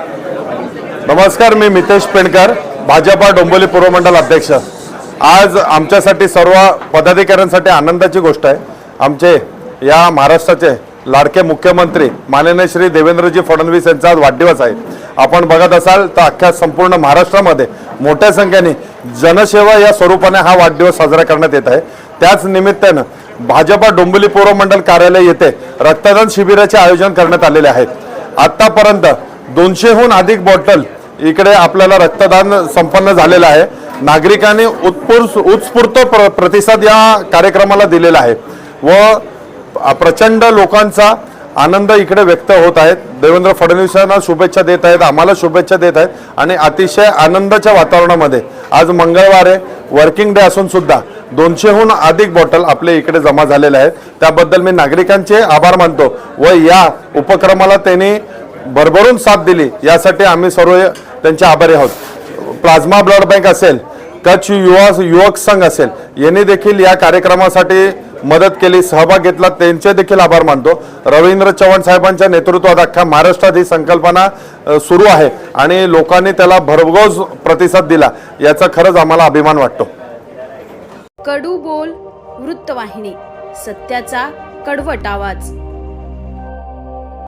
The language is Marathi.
नमस्कार मी मितेश पेणकर भाजपा डोंबोली पूर्व मंडल अध्यक्ष. आज आमच्यासाठी सर्व पदाधिकाऱ्यांसाठी आनंदाची गोष्ट आहे. आमचे या महाराष्ट्राचे लाडके मुख्यमंत्री माननीय श्री देवेंद्रजी फडणवीस यांचा आज वाढदिवस आहे. आपण बघत असाल तर अख्ख्या संपूर्ण महाराष्ट्रामध्ये मोठ्या संख्येने जनसेवा या स्वरूपाने हा वाढदिवस साजरा करण्यात येत आहे. त्याच निमित्तानं भाजपा डोंबिवली पूर्व मंडल कार्यालय येथे रक्तदान शिबिराचे आयोजन करण्यात आलेले आहेत आतापर्यंत दोनशेहून अधिक बॉटल इकडे आपल्याला रक्तदान संपन्न झालेलं आहे. नागरिकांनी उत्स्फूर्त उत्स्फूर्त प्र प्रतिसाद या कार्यक्रमाला दिलेला आहे. व प्रचंड लोकांचा आनंद इकडे व्यक्त होत आहेत देवेंद्र फडणवीसांना शुभेच्छा देत आहेत आम्हाला शुभेच्छा देत आहेत आणि अतिशय आनंदाच्या वातावरणामध्ये आज मंगळवार आहे. वर्किंग डे असून सुद्धा दोनशेहून अधिक बॉटल आपल्या इकडे जमा झालेले आहेत. त्याबद्दल मी नागरिकांचे आभार मानतो व या उपक्रमाला त्यांनी भरभरून साथ दिली. यासाठी आम्ही सर्व त्यांचे आभारी आहोत. प्लाझ्मा ब्लड बँक असेल कच्छ युवा युवक संघ असेल यांनी देखील या कार्यक्रमासाठी मदत केली सहभाग घेतला. त्यांचे देखील आभार मानतो. रवींद्र चव्हाण साहेबांच्या नेतृत्वात अख्ख्या महाराष्ट्रात ही संकल्पना सुरू आहे आणि लोकांनी त्याला भरघोस प्रतिसाद दिला. याचा खरंच आम्हाला अभिमान वाटतो. कडू बोल वृत्तवाहिनी. सत्याचा कडवट आवाज.